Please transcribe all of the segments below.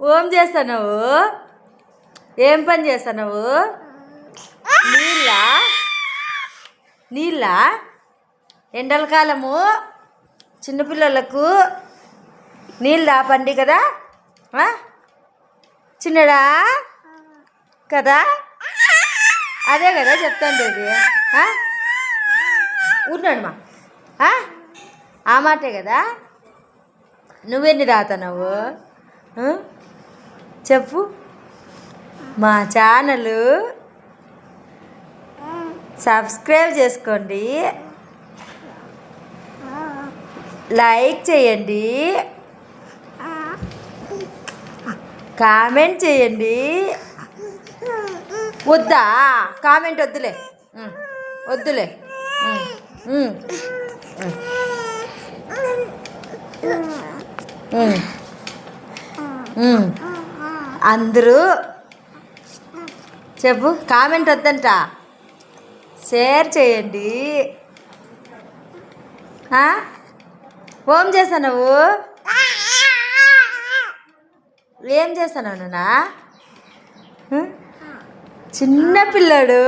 ఓం చేస్తున్నావు ఏం పని చేస్తున్నావు నీళ్ళ? నీళ్ళ? ఎండల కాలము చిన్నపిల్లలకు నీళ్ళు పండి కదా? చిన్నడా? కదా? అదే కదా చెప్తాను ఇది. ఉన్నాడు మా ఆ? మాటే కదా? నువ్వెన్ని రాతున్నావు? ఆ? చెప్పు. మా ఛానల్ సబ్స్క్రైబ్ చేసుకోండి. లైక్ చేయండి. కామెంట్ చేయండి. వద్దా? కామెంట్ వద్దులే. వద్దులే. Mm. అందరూ చెప్పు కామెంట్ వద్దంట. షేర్ చేయండి. ఓం ఓం నువ్వు? ఏం చేస్తాను నా చిన్న పిల్లాడు.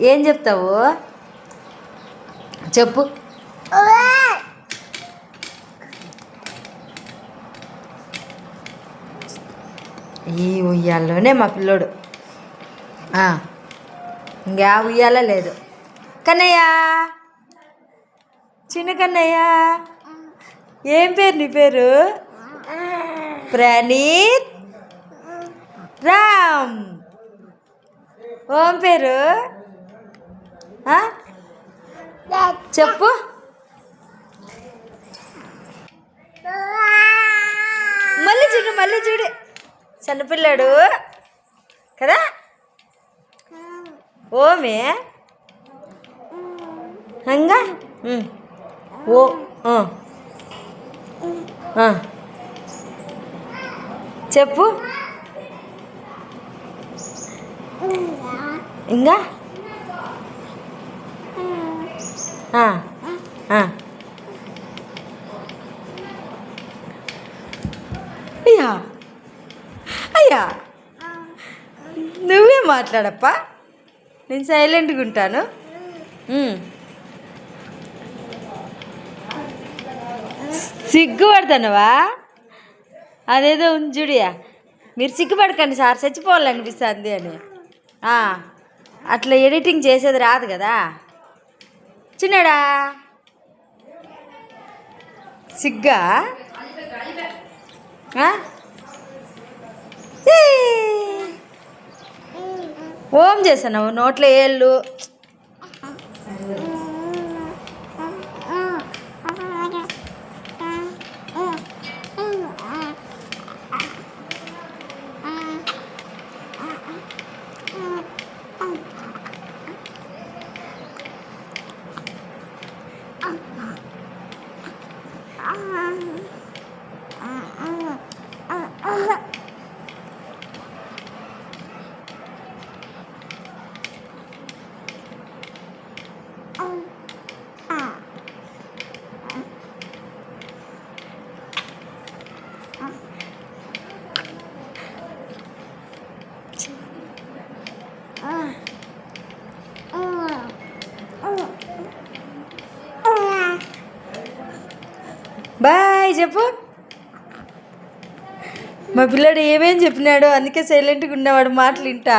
ఏం చెప్తావు? చెప్పు. ఈ ఉయ్యాల్లోనే మా పిల్లోడు. ఇంకా ఉయ్యాల లేదు. కన్నయ్య! చిన్న కన్నయ్య! ఏం పేరు నీ పేరు? ప్రణీత్ రామ్! ఓం పేరు? చెప్పు. చిన్నపిల్లాడు. కదా? ఓమే? హంగా ఓ చెప్పు. ఇంకా ఆ. ఆ. నువ్వే మాట్లాడప్పా? నేను సైలెంట్గా ఉంటాను. సిగ్గుపడతానువా సిగ్గుపడతానవా? అదేదో ఉంది మీరు సిగ్గుపడకండి సార్ చచ్చిపోవాలనిపిస్తుంది అని. అట్లా ఎడిటింగ్ చేసేది రాదు కదా. చిన్నడా? సిగ్గా? ఓం చేసాను నోట్లో ఏళ్ళు బాయ్ చెప్పు. మా పిల్లాడు ఏమేం చెప్పినాడు అందుకే సైలెంట్గా ఉన్నవాడు మాటలు వింటా.